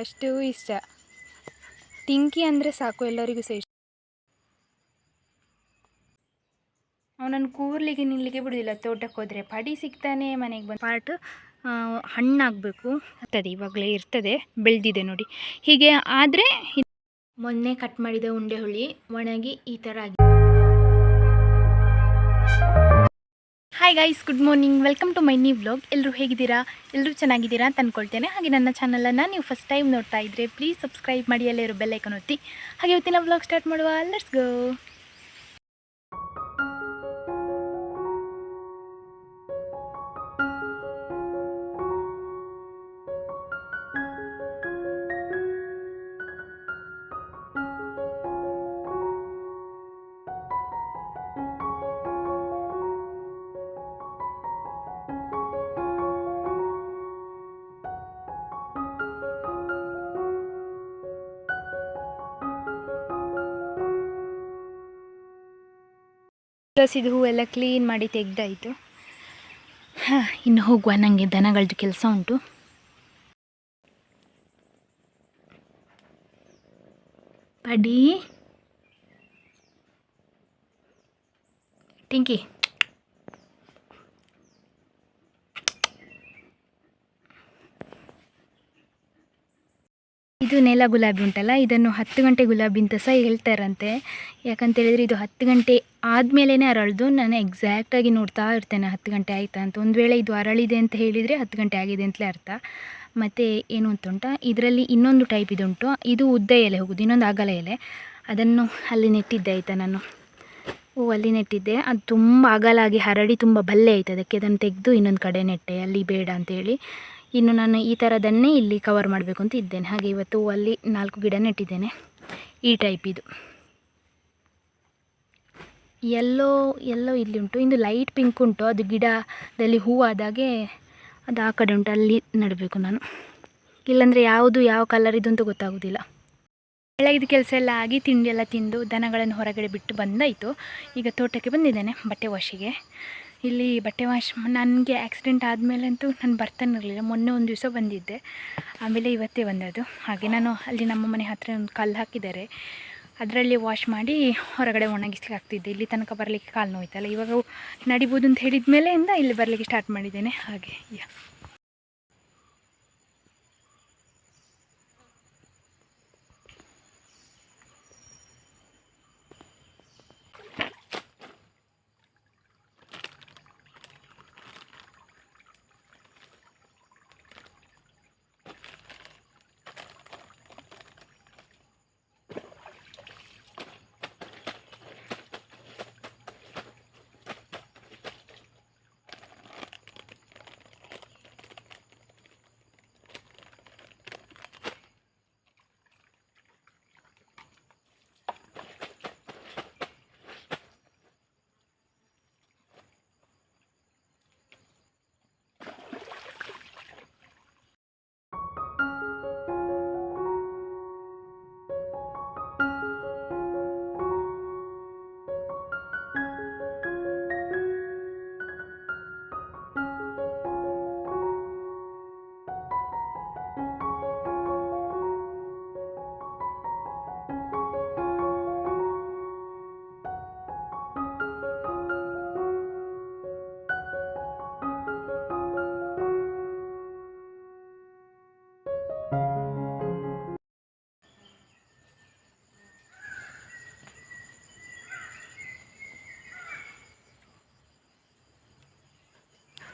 ಅಷ್ಟು ಇಷ್ಟ. ಟಿಂಕಿ ಅಂದರೆ ಸಾಕು, ಎಲ್ಲರಿಗೂ ಸಹ ಇಷ್ಟ. ಅವನನ್ನು ಕೂರ್ಲಿಕ್ಕೆ ನಿಲ್ಲಿಕ್ಕೆ ಬಿಡೋದಿಲ್ಲ, ತೋಟಕ್ಕೆ ಹೋದರೆ. ಪಡಿ ಸಿಗ್ತಾನೆ ಮನೆಗೆ ಬಂದು. ಪಾರ್ಟ್ ಹಣ್ಣಾಗಬೇಕು ಆಗ್ತದೆ ಇವಾಗಲೇ ಇರ್ತದೆ, ಬೆಳೆದಿದೆ ನೋಡಿ. ಹೀಗೆ ಆದರೆ ಮೊನ್ನೆ ಕಟ್ ಮಾಡಿದ ಉಂಡೆ ಹುಳಿ ಒಣಗಿ ಈ ಥರ ಆಗಿ hi guys good morning welcome to my new vlog ಎಲ್ಲರೂ ಹೇಗಿದ್ದೀರಾ? ಎಲ್ಲರೂ ಚೆನ್ನಾಗಿದ್ದೀರಾ ಅಂತ ಅಂದ್ಕೊಳ್ತೇನೆ ಹಾಗೆ ನನ್ನ ಚಾನಲನ್ನು ನೀವು ಫಸ್ಟ್ ಟೈಮ್ ನೋಡ್ತಾ ಇದ್ದರೆ ಪ್ಲೀಸ್ ಸಬ್ಸ್ಕ್ರೈಬ್ ಮಾಡಿ, ಅಲ್ಲೇ ಇರೋ ಬೆಲ್ಲೈಕನ್ ಒತ್ತಿ. ಹಾಗೆ ಇವತ್ತಿನ ವ್ಲಾಗ್ ಸ್ಟಾರ್ಟ್ ಮಾಡುವ. ಲೆಟ್ಸ್ ಗೋ ತುಳಸಿದು ಹೂವೆಲ್ಲ ಕ್ಲೀನ್ ಮಾಡಿ ತೆಗ್ದಾಯಿತು. ಹಾಂ ಇನ್ನು ಹೋಗುವ ನನಗೆ ದನಗಳದ್ದು ಕೆಲಸ ಉಂಟು. ಪಡಿ. ಟಿಂಕಿ ಇದು ನೆಲ ಗುಲಾಬಿ ಉಂಟಲ್ಲ, ಇದನ್ನು ಹತ್ತು ಗಂಟೆ ಗುಲಾಬಿ ಅಂತ ಸಹ ಹೇಳ್ತಾರಂತೆ. ಯಾಕಂತೇಳಿದರೆ ಇದು ಹತ್ತು ಗಂಟೆ ಆದಮೇಲೆ ಅರಳ್ದು, ನಾನು ಎಕ್ಸಾಕ್ಟಾಗಿ ನೋಡ್ತಾ ಇರ್ತೇನೆ ಹತ್ತು ಗಂಟೆ ಆಯಿತಾ ಅಂತ. ಒಂದು ವೇಳೆ ಇದು ಅರಳಿದೆ ಅಂತ ಹೇಳಿದರೆ ಹತ್ತು ಗಂಟೆ ಆಗಿದೆ ಅಂತಲೇ ಅರ್ಥ. ಮತ್ತು ಏನು ಅಂತ ಉಂಟ, ಇದರಲ್ಲಿ ಇನ್ನೊಂದು ಟೈಪ್ ಇದುಂಟು ಇದು ಉದ್ದ ಎಲೆ ಹೋಗೋದು, ಇನ್ನೊಂದು ಅಗಲ ಎಲೆ. ಅದನ್ನು ಅಲ್ಲಿ ನೆಟ್ಟಿದ್ದೆ ಆಯಿತಾ ನಾನು. ಓ, ಅಲ್ಲಿ ನೆಟ್ಟಿದ್ದೆ. ಅದು ತುಂಬ ಅಗಲಾಗಿ ಹರಡಿ ತುಂಬ ಬಲ್ಲೆ ಆಯ್ತು ಅದಕ್ಕೆ. ಅದನ್ನು ತೆಗೆದು ಇನ್ನೊಂದು ಕಡೆ ನೆಟ್ಟೆ. ಅಲ್ಲಿ ಬೇಡ ಅಂತೇಳಿ ಇನ್ನು ನಾನು ಈ ಥರದನ್ನೇ ಇಲ್ಲಿ ಕವರ್ ಮಾಡಬೇಕು ಅಂತ ಇದ್ದೇನೆ. ಹಾಗೆ ಇವತ್ತು ಅಲ್ಲಿ ನಾಲ್ಕು ಗಿಡ ನೆಟ್ಟಿದ್ದೇನೆ. ಈ ಟೈಪ್ ಇದು. ಎಲ್ಲೋ ಎಲ್ಲೋ ಇಲ್ಲಿ ಉಂಟು. ಇಂದು ಲೈಟ್ ಪಿಂಕ್ ಉಂಟು. ಅದು ಗಿಡದಲ್ಲಿ ಹೂವಾದಾಗೆ ಅದು ಆ ಕಡೆ ಉಂಟು. ಅಲ್ಲಿ ನೆಡಬೇಕು ನಾನು. ಇಲ್ಲಾಂದರೆ ಯಾವುದು, ಯಾವ ಕಲರ್ ಇದು ಅಂತ ಗೊತ್ತಾಗೋದಿಲ್ಲ. ಬೆಳಗಿದ ಕೆಲಸ ಎಲ್ಲ ಆಗಿ ತಿಂಡಿ ಎಲ್ಲ ತಿಂದು ದನಗಳನ್ನು ಹೊರಗಡೆ ಬಿಟ್ಟು ಬಂದಾಯಿತು. ಈಗ ತೋಟಕ್ಕೆ ಬಂದಿದ್ದೇನೆ, ಬಟ್ಟೆ ವಾಶಿಗೆ ಇಲ್ಲಿ ಬಟ್ಟೆ ವಾಶ್ ನನಗೆ ಆಕ್ಸಿಡೆಂಟ್ ಆದಮೇಲೆ ಅಂತೂ ನಾನು ಬರ್ತಾನೆ ಇರಲಿಲ್ಲ. ಮೊನ್ನೆ ಒಂದು ದಿವಸ ಬಂದಿದ್ದೆ. ಆಮೇಲೆ ಇವತ್ತೇ ಬಂದದ್ದು. ಹಾಗೆ ನಾನು ಅಲ್ಲಿ ನಮ್ಮ ಮನೆ ಹತ್ತಿರ ಒಂದು ಕಲ್ಲು ಹಾಕಿದ್ದಾರೆ. ಅದರಲ್ಲಿ ವಾಶ್ ಮಾಡಿ ಹೊರಗಡೆ ಒಣಗಿಸ್ಲಿಕ್ಕೆ ಆಗ್ತಿದ್ದೆ ಇಲ್ಲಿ ತನಕ ಬರಲಿಕ್ಕೆ ಕಾಲು ನೋಯ್ತಲ್ಲ. ಇವಾಗ ನಡಿಬೋದು ಅಂತ ಹೇಳಿದ ಮೇಲೆಯಿಂದ ಇಲ್ಲಿ ಬರಲಿಕ್ಕೆ ಸ್ಟಾರ್ಟ್ ಮಾಡಿದ್ದೇನೆ. ಹಾಗೆ, ಯಾ.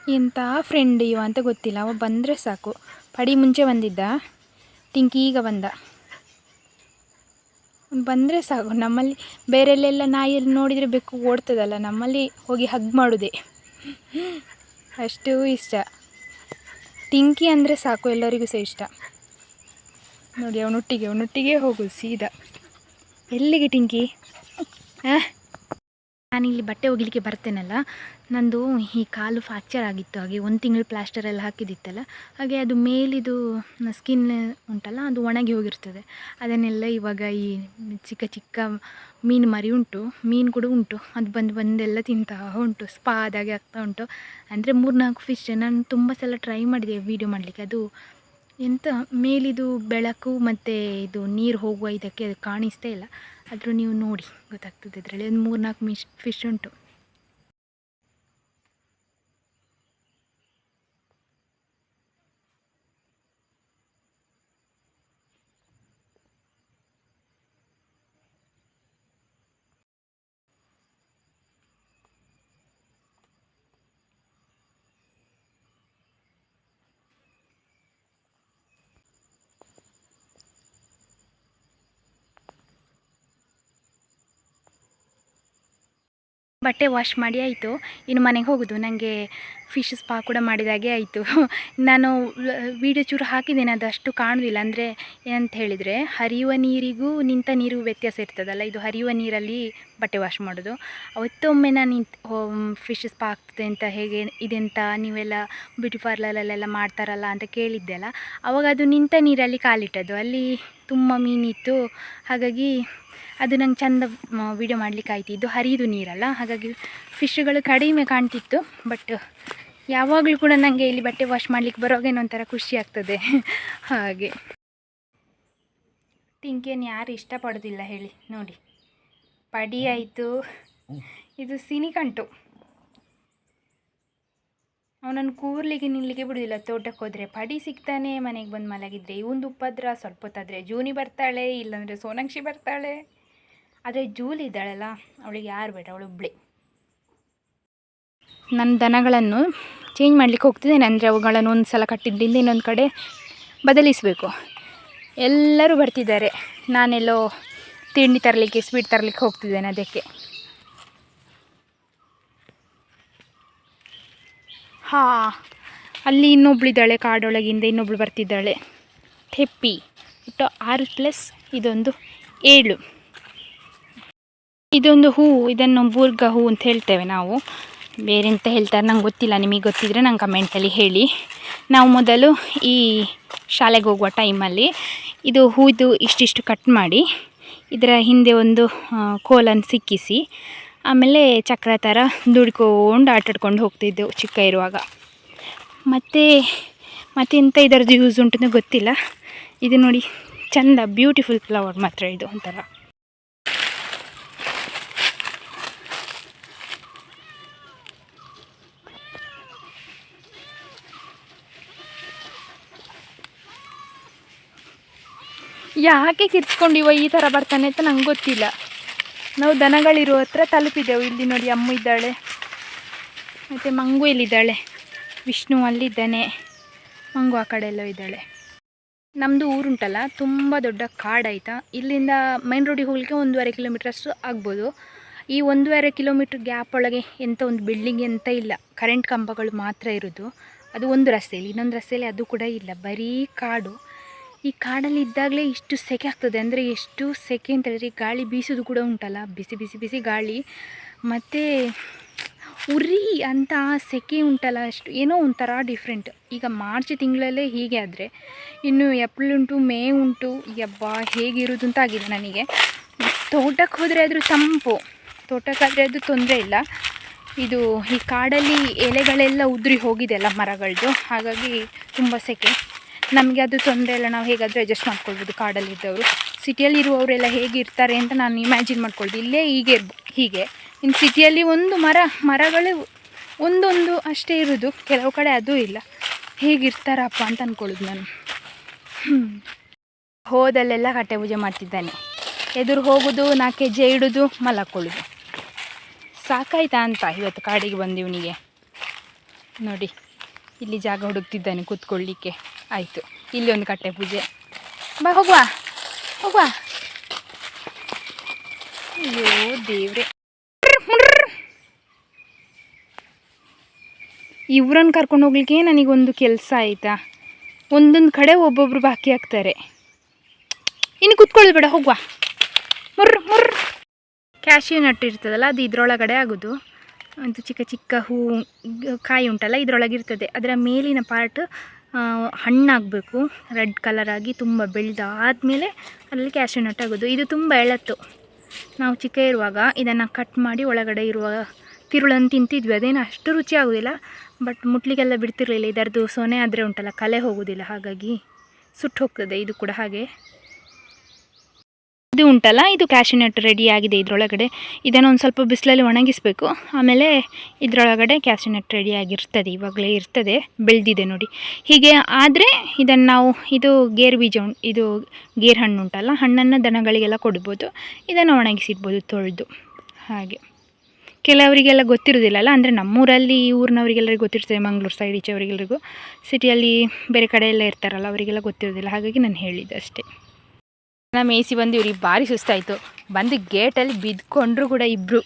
ಎಂಥ ಫ್ರೆಂಡ್ ಇವ ಅಂತ ಗೊತ್ತಿಲ್ಲ. ಅವ ಬಂದರೆ ಸಾಕು. ಪಡಿ ಮುಂಚೆ ಬಂದಿದ್ದ? ಟಿಂಕಿ ಈಗ ಬಂದ. ಬಂದರೆ ಸಾಕು. ನಮ್ಮಲ್ಲಿ ಬೇರೆಲ್ಲೆಲ್ಲ ನಾಯಿಯಲ್ಲಿ ನೋಡಿದರೆ ಬೆಕ್ಕು ಓಡ್ತದಲ್ಲ, ನಮ್ಮಲ್ಲಿ ಹೋಗಿ ಹಗ್ ಮಾಡೋದೆ. ಅಷ್ಟು ಇಷ್ಟ. ಟಿಂಕಿ ಅಂದರೆ ಸಾಕು, ಎಲ್ಲರಿಗೂ ಸಹ ಇಷ್ಟ. ನೋಡಿ, ಅವನೊಟ್ಟಿಗೆ ಅವನೊಟ್ಟಿಗೆ ಹೋಗು, ಸೀದಾ. ಎಲ್ಲಿಗೆ ಟಿಂಕಿ ಹಾಂ? ನಾನಿಲ್ಲಿ ಬಟ್ಟೆ ಒಗಿಲಿಕ್ಕೆ ಬರ್ತೇನಲ್ಲ? ನಂದು ಈ ಕಾಲು ಫ್ರಾಕ್ಚರ್ ಆಗಿತ್ತು. ಹಾಗೆ ಒಂದು ತಿಂಗಳು ಪ್ಲಾಸ್ಟರ್ ಎಲ್ಲ ಹಾಕಿದಿತ್ತಲ್ಲ? ಹಾಗೆ ಅದು ಮೇಲಿದು ಸ್ಕಿನ್ ಉಂಟಲ್ಲ, ಅದು ಒಣಗಿ ಹೋಗಿರ್ತದೆ. ಅದನ್ನೆಲ್ಲ ಇವಾಗ ಈ ಚಿಕ್ಕ ಚಿಕ್ಕ ಮೀನು ಮರಿ ಉಂಟು, ಮೀನು ಕೂಡ ಉಂಟು. ಅದು ಬಂದು ಬಂದೆಲ್ಲ ತಿಂತಾ ಉಂಟು ಸ್ಪಾ ಆದಾಗೆ ಆಗ್ತಾ ಉಂಟು. ಅಂದರೆ ಮೂರು ನಾಲ್ಕು ಫಿಶ್ ನಾನು ತುಂಬ ಸಲ ಟ್ರೈ ಮಾಡಿದೆ ವೀಡಿಯೋ ಮಾಡಲಿಕ್ಕೆ. ಅದು ಎಂತ ಮೇಲಿದು ಬೆಳಕು ಮತ್ತು ಇದು ನೀರು ಹೋಗುವ ಇದಕ್ಕೆ ಅದು ಕಾಣಿಸ್ತಾ ಇಲ್ಲ. ಆದರೂ ನೀವು ನೋಡಿ, ಗೊತ್ತಾಗ್ತದೆ ಇದರಲ್ಲಿ. ಒಂದು ಮೂರು ನಾಲ್ಕು ಮಿಶ್ ಫಿಶ್ ಉಂಟು. ಬಟ್ಟೆ ವಾಶ್ ಮಾಡಿ ಆಯಿತು. ಇನ್ನು ಮನೆಗೆ ಹೋಗೋದು. ನನಗೆ ಫಿಶ್ ಸ್ಪಾ ಕೂಡ ಮಾಡಿದಾಗೆ ಆಯಿತು. ನಾನು ವೀಡಿಯೋ ಚೂರು ಹಾಕಿದ್ದೇನೆ, ಅದು ಅಷ್ಟು ಕಾಣುವುದಿಲ್ಲ ಅಂದರೆ ಏನಂತ ಹೇಳಿದರೆ, ಹರಿಯುವ ನೀರಿಗೂ ನಿಂತ ನೀರಿಗೂ ವ್ಯತ್ಯಾಸ ಇರ್ತದಲ್ಲ, ಇದು ಹರಿಯುವ ನೀರಲ್ಲಿ ಬಟ್ಟೆ ವಾಶ್ ಮಾಡೋದು. ಅವತ್ತೊಮ್ಮೆ ನಾನು ನಿಂತು ಫಿಶ್ ಸ್ಪಾ ಆಗ್ತದೆ ಅಂತ ಹೇಗೆ ಇದೆಂತ ನೀವೆಲ್ಲ ಬ್ಯೂಟಿ ಪಾರ್ಲರಲ್ಲೆಲ್ಲ ಮಾಡ್ತಾರಲ್ಲ ಅಂತ ಕೇಳಿದ್ದೆ ಅಲ್ಲ. ಅವಾಗ ಅದು ನಿಂತ ನೀರಲ್ಲಿ ಕಾಲಿಟ್ಟದ್ದು. ಅಲ್ಲಿ ತುಂಬ ಮೀನಿತ್ತು. ಹಾಗಾಗಿ ಅದು ನಂಗೆ ಚಂದ ವಿಡಿಯೋ ಮಾಡಲಿಕ್ಕೆ ಇದು ಹರಿದು ನೀರಲ್ಲ, ಹಾಗಾಗಿ ಫಿಶ್ಗಳು ಕಡಿಮೆ ಕಾಣ್ತಿತ್ತು ಬಟ್ ಯಾವಾಗಲೂ ಕೂಡ ನನಗೆ ಇಲ್ಲಿ ಬಟ್ಟೆ ವಾಶ್ ಮಾಡಲಿಕ್ಕೆ ಬರೋಗೇನೋ ಒಂಥರ ಖುಷಿ ಆಗ್ತದೆ. ಹಾಗೆ. ಟಿಂಕಿಯನ್ನು ಯಾರು ಇಷ್ಟಪಡೋದಿಲ್ಲ ಹೇಳಿ, ನೋಡಿ. ಪಡಿ ಆಯಿತು. ಇದು ಸಿನಿಕಂಟು. ಅವನನ್ನು ಕೂರ್ಲಿಕ್ಕೆ ನಿಲ್ಲಿಗೆ ಬಿಡೋದಿಲ್ಲ, ತೋಟಕ್ಕೆ ಹೋದರೆ. ಪಡಿ ಸಿಗ್ತಾನೆ, ಮನೆಗೆ ಬಂದು ಮಲಗಿದ್ರೆ. ಇವೊಂದು ಉಪದ್ರ ಸ್ವಲ್ಪ ಹೊತ್ತಾದರೆ ಜೂನಿ ಬರ್ತಾಳೆ, ಇಲ್ಲಾಂದರೆ ಸೋನಾಕ್ಷಿ ಬರ್ತಾಳೆ. ಆದರೆ ಜೂಲಿ ಇದ್ದಾಳಲ್ಲ, ಅವಳಿಗೆ ಯಾರು ಬೇಡ, ಅವಳು ಒಬ್ಬಳೆ ನನ್ನ ದನಗಳನ್ನು ಚೇಂಜ್ ಮಾಡಲಿಕ್ಕೆ ಹೋಗ್ತಿದ್ದೇನೆ, ಅಂದರೆ ಅವುಗಳನ್ನು ಒಂದು ಸಲ ಕಟ್ಟಿದ್ದಿಂದ ಇನ್ನೊಂದು ಕಡೆ ಬದಲಿಸಬೇಕು. ಎಲ್ಲರೂ ಬರ್ತಿದ್ದಾರೆ. ನಾನೆಲ್ಲೋ ತಿಂಡಿ ತರಲಿಕ್ಕೆ, ಸ್ವೀಟ್ ತರಲಿಕ್ಕೆ ಹೋಗ್ತಿದ್ದೇನೆ ಅದಕ್ಕೆ. ಹಾ, ಅಲ್ಲಿ ಇನ್ನೊಬ್ಳಿದ್ದಾಳೆ ಕಾಡೊಳಗಿಂದ ಇನ್ನೊಬ್ಳು ಬರ್ತಿದ್ದಾಳೆ. ಟೆಪ್ಪಿ ಒಟ್ಟು ಆರು ಪ್ಲಸ್ ಇದೊಂದು ಏಳು. ಇದೊಂದು ಹೂವು ಇದನ್ನು ಬೂರ್ಗ ಹೂ ಅಂತ ಹೇಳ್ತೇವೆ ನಾವು. ಬೇರೆ ಅಂತ ಹೇಳ್ತಾರೆ ನಂಗೆ ಗೊತ್ತಿಲ್ಲ, ನಿಮಗೆ ಗೊತ್ತಿದ್ರೆ ನಂಗೆ ಕಮೆಂಟಲ್ಲಿ ಹೇಳಿ. ನಾವು ಮೊದಲು ಈ ಶಾಲೆಗೆ ಹೋಗುವ ಟೈಮಲ್ಲಿ ಇದು ಹೂದು ಇಷ್ಟಿಷ್ಟು ಕಟ್ ಮಾಡಿ, ಇದರ ಹಿಂದೆ ಒಂದು ಕೋಲನ್ನು ಸಿಕ್ಕಿಸಿ, ಆಮೇಲೆ ಚಕ್ರ ಥರ ದುಡ್ಕೊಂಡು ಆಟಾಡ್ಕೊಂಡು ಹೋಗ್ತಿದ್ದೆವು ಚಿಕ್ಕ ಇರುವಾಗ. ಮತ್ತು ಮತ್ತೆಂತ ಇದರದ್ದು ಯೂಸ್ ಉಂಟು ಗೊತ್ತಿಲ್ಲ. ಇದು ನೋಡಿ, ಚಂದ ಬ್ಯೂಟಿಫುಲ್ ಫ್ಲವರ್ ಮಾತ್ರ ಇದು ಒಂಥರ. ಯಾಕೆ ಕಿರ್ಚ್ಕೊಂಡಿವ ಈ ಥರ ಬರ್ತಾನೆ ಅಂತ ನಂಗೆ ಗೊತ್ತಿಲ್ಲ. ನಾವು ದನಗಳಿರೋ ಹತ್ರ ತಲುಪಿದೆವು. ಇಲ್ಲಿ ನೋಡಿ ಅಮ್ಮ ಇದ್ದಾಳೆ. ಮತ್ತು ಮಂಗು ಇಲ್ಲಿದ್ದಾಳೆ ವಿಷ್ಣು ಅಲ್ಲಿದ್ದಾನೆ. ಮಂಗು ಆ ಕಡೆ ಎಲ್ಲೋ ಇದ್ದಾಳೆ. ನಮ್ಮದು ಊರುಂಟಲ್ಲ, ತುಂಬ ದೊಡ್ಡ ಕಾಡಾಯ್ತಾ? ಇಲ್ಲಿಂದ ಮೈನ್ ರೋಡಿಗೆ ಹೋಗಲಿಕ್ಕೆ ಒಂದೂವರೆ ಕಿಲೋಮೀಟ್ರಷ್ಟು ಆಗ್ಬೋದು. ಈ ಒಂದೂವರೆ ಕಿಲೋಮೀಟ್ರ್ ಗ್ಯಾಪ್ ಒಳಗೆ ಎಂಥ ಒಂದು ಬಿಲ್ಡಿಂಗ್ ಎಂತ ಇಲ್ಲ. ಕರೆಂಟ್ ಕಂಬಗಳು ಮಾತ್ರ ಇರೋದು. ಅದು ಒಂದು ರಸ್ತೆಯಲ್ಲಿ ಇನ್ನೊಂದು ರಸ್ತೆಯಲ್ಲಿ ಅದು ಕೂಡ ಇಲ್ಲ. ಬರೀ ಕಾಡು. ಈ ಕಾಡಲ್ಲಿ ಇದ್ದಾಗಲೇ ಇಷ್ಟು ಸೆಕೆ ಆಗ್ತದೆ. ಅಂದರೆ ಎಷ್ಟು ಸೆಕೆ ಅಂತ ಹೇಳಿದ್ರೆ ಗಾಳಿ ಬೀಸೋದು ಕೂಡ ಉಂಟಲ್ಲ. ಬಿಸಿ ಬಿಸಿ ಬಿಸಿ ಗಾಳಿ. ಮತ್ತು ಉರಿ ಅಂತ ಸೆಕೆ ಉಂಟಲ್ಲ, ಅಷ್ಟು ಏನೋ ಒಂಥರ ಡಿಫ್ರೆಂಟ್ ಈಗ ಮಾರ್ಚ್ ತಿಂಗಳಲ್ಲೇ ಹೀಗೆ ಆದರೆ, ಇನ್ನು ಏಪ್ರಿಲ್ ಉಂಟು, ಮೇ ಉಂಟು ಯಬ್ಬ ಹೇಗಿರೋದು ಅಂತ ಆಗಿದೆ ನನಗೆ. ತೋಟಕ್ಕೆ ಹೋದರೆ ಆದರೂ ತಂಪು. ತೋಟಕ್ಕಾದರೆ ಅದು ತೊಂದರೆ ಇಲ್ಲ. ಇದು ಈ ಕಾಡಲ್ಲಿ ಎಲೆಗಳೆಲ್ಲ ಉದುರಿ ಹೋಗಿದೆ ಅಲ್ಲ ಮರಗಳದ್ದು ಹಾಗಾಗಿ ತುಂಬ ಸೆಕೆ. ನಮಗೆ ಅದು ತೊಂದರೆ ಇಲ್ಲ, ನಾವು ಹೇಗಾದರೂ ಅಡ್ಜಸ್ಟ್ ಮಾಡ್ಕೊಳ್ಬೋದು ಕಾಡಲ್ಲಿದ್ದವರು. ಸಿಟಿಯಲ್ಲಿ ಇರುವವರೆಲ್ಲ ಹೇಗಿರ್ತಾರೆ ಅಂತ ನಾನು ಇಮ್ಯಾಜಿನ್ ಮಾಡ್ಕೊಳ್ದು. ಇಲ್ಲೇ ಹೀಗೆ ಹೀಗೆ. ಇನ್ನು ಸಿಟಿಯಲ್ಲಿ ಒಂದು ಮರ, ಮರಗಳು ಒಂದೊಂದು ಅಷ್ಟೇ ಇರೋದು. ಕೆಲವು ಕಡೆ ಅದೂ ಇಲ್ಲ. ಹೇಗಿರ್ತಾರಪ್ಪ ಅಂತ ಅಂದ್ಕೊಳ್ಳೋದು ನಾನು. ಹೋದಲ್ಲೆಲ್ಲ ಕಟ್ಟೆ ಪೂಜೆ ಮಾಡ್ತಿದ್ದಾನೆ. ಎದುರು ಹೋಗೋದು, ನಾಲ್ಕು ಹೆಜ್ಜೆ ಇಡೋದು ಮಲಕ್ಕೊಳ್ಳೋದು ಸಾಕಾಯ್ತಾ ಅಂತ ಇವತ್ತು ಕಾಡಿಗೆ ಬಂದಿವನಿಗೆ. ನೋಡಿ. ಇಲ್ಲಿ ಜಾಗ ಹುಡುಕ್ತಿದ್ದಾನೆ ಕೂತ್ಕೊಳ್ಳಿಕ್ಕೆ. ಆಯಿತು, ಇಲ್ಲಿ ಒಂದು ಕಟ್ಟೆ ಪೂಜೆ. ಬಾ, ಹೋಗುವ. ಹೋಗುವ. ಅಯ್ಯೋ, ದೇವ್ರೆ. ಇವ್ರನ್ನ ಕರ್ಕೊಂಡು ಹೋಗ್ಲಿಕ್ಕೆ ನನಗೊಂದು ಕೆಲಸ ಆಯಿತಾ? ಒಂದೊಂದು ಕಡೆ ಒಬ್ಬೊಬ್ರು ಬಾಕಿ ಹಾಕ್ತಾರೆ ಇನ್ನು ಕೂತ್ಕೊಳ್ಳಿ ಬೇಡ, ಹೋಗುವ. ಮುರ್ರ ಮುರ್ರ. ಕ್ಯಾಶ್ಯೂ ನಟ್ಟಿರ್ತದಲ್ಲ ಅದು ಇದ್ರೊಳಗಡೆ ಆಗೋದು. ಅದು ಚಿಕ್ಕ ಚಿಕ್ಕ ಹೂ ಕಾಯಿ ಉಂಟಲ್ಲ, ಇದರೊಳಗಿರ್ತದೆ. ಅದರ ಮೇಲಿನ ಪಾರ್ಟ್ ಹಣ್ಣಾಗಬೇಕು. ರೆಡ್ ಕಲರ್ ಆಗಿ ತುಂಬ ಆದಮೇಲೆ ಅದರಲ್ಲಿ ಕ್ಯಾಶ್ಯೂ ನಟ್ ಆಗೋದು. ಇದು ತುಂಬ ಎಳತ್ತು. ನಾವು ಚಿಕ್ಕ ಇರುವಾಗ ಇದನ್ನು ಕಟ್ ಮಾಡಿ ಒಳಗಡೆ ಇರುವ ತಿರುಳನ್ನು ತಿಂತಿದ್ವಿ. ಅದೇನು ಅಷ್ಟು ರುಚಿ ಆಗೋದಿಲ್ಲ. ಬಟ್ ಮುಟ್ಲಿಗೆಲ್ಲ ಬಿಡ್ತಿರಲಿಲ್ಲ. ಇದರದ್ದು ಸೊನೆ ಆದರೆ ಉಂಟಲ್ಲ, ಕಲೆ ಹೋಗೋದಿಲ್ಲ. ಹಾಗಾಗಿ ಸುಟ್ಟು ಹೋಗ್ತದೆ. ಇದು ಕೂಡ ಹಾಗೆ. ಇದು ಉಂಟಲ್ಲ, ಇದು ಕ್ಯಾಶಿನಟ್ ರೆಡಿ ಆಗಿದೆ ಇದರೊಳಗಡೆ. ಇದನ್ನು ಒಂದು ಸ್ವಲ್ಪ ಬಿಸಿಲಲ್ಲಿ ಒಣಗಿಸಬೇಕು. ಆಮೇಲೆ ಇದರೊಳಗಡೆ ಕ್ಯಾಶಿನಟ್ ರೆಡಿ ಆಗಿರ್ತದೆ, ಇವಾಗಲೇ ಇರ್ತದೆ, ಬೆಳೆದಿದೆ ನೋಡಿ. ಹೀಗೆ ಆದರೆ ಇದನ್ನು ನಾವು, ಇದು ಗೇರ್ ಬೀಜ ಇದು ಗೇರ್ ಹಣ್ಣು ಉಂಟಲ್ಲ, ಹಣ್ಣನ್ನು ದನಗಳಿಗೆಲ್ಲ ಕೊಡ್ಬೋದು. ಇದನ್ನು ಒಣಗಿಸಿಡ್ಬೋದು ತೊಳೆದು. ಹಾಗೆ. ಕೆಲವರಿಗೆಲ್ಲ ಗೊತ್ತಿರೋದಿಲ್ಲಲ್ಲ, ಅಂದರೆ ನಮ್ಮೂರಲ್ಲಿ, ಈ ಊರಿನವರಿಗೆಲ್ಲರಿಗೂ ಗೊತ್ತಿರ್ತದೆ, ಮಂಗಳೂರು ಸೈಡ್ ಈಚೆವರಿಗೆಲ್ಲರಿಗೂ ಸಿಟಿಯಲ್ಲಿ ಬೇರೆ ಕಡೆ ಎಲ್ಲ ಇರ್ತಾರಲ್ಲ, ಅವರಿಗೆಲ್ಲ ಗೊತ್ತಿರೋದಿಲ್ಲ, ಹಾಗಾಗಿ ನಾನು ಹೇಳಿದ್ದೆ ಅಷ್ಟೇ. ನಮ್ಮ ಎ ಸಿ ಬಂದು ಇವ್ರಿಗೆ ಭಾರಿ ಸುಸ್ತಾಯಿತು. ಬಂದು ಗೇಟಲ್ಲಿ ಬಿದ್ಕೊಂಡ್ರು ಕೂಡ ಇಬ್ಬರು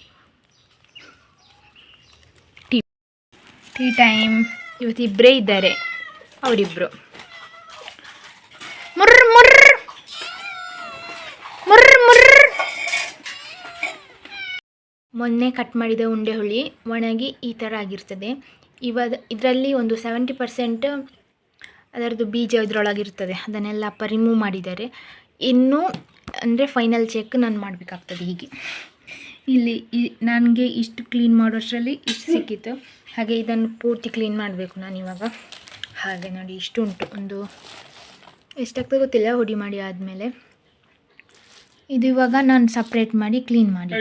ಟೀ ಟೀ ಟೈಮ್. ಇವತ್ತು ಇಬ್ಬರೇ ಇದ್ದಾರೆ. ಅವರಿಬ್ರು. ಮೊನ್ನೆ ಕಟ್ ಮಾಡಿದ ಉಂಡೆ ಹುಳಿ ಒಣಗಿ ಈ ಥರ ಆಗಿರ್ತದೆ. ಇವಾಗ ಇದರಲ್ಲಿ ಒಂದು ಸೆವೆಂಟಿ ಪರ್ಸೆಂಟ್ ಅದರದ್ದು ಬೀಜ ಇದರೊಳಗಿರ್ತದೆ. ಅದನ್ನೆಲ್ಲ ಅಪ್ಪ ರಿಮೂವ್ ಮಾಡಿದ್ದಾರೆ. ಇನ್ನು, ಅಂದರೆ ಫೈನಲ್ ಚೆಕ್ ನಾನು ಮಾಡಬೇಕಾಗ್ತದೆ ಹೀಗೆ. ಇಲ್ಲಿ ನನಗೆ ಇಷ್ಟು ಕ್ಲೀನ್ ಮಾಡೋಷ್ಟರಲ್ಲಿ ಇಷ್ಟು ಸಿಕ್ಕಿತ್ತು. ಹಾಗೆ ಇದನ್ನು ಪೂರ್ತಿ ಕ್ಲೀನ್ ಮಾಡಬೇಕು ನಾನು ಇವಾಗ. ಹಾಗೆ ನೋಡಿ, ಇಷ್ಟು ಉಂಟು. ಒಂದು, ಎಷ್ಟಾಗ್ತದೆ ಗೊತ್ತಿಲ್ಲ, ಹುಡಿ ಮಾಡಿ ಆದಮೇಲೆ. ಇದು ಇವಾಗ ನಾನು ಸಪ್ರೇಟ್ ಮಾಡಿ ಕ್ಲೀನ್ ಮಾಡಿ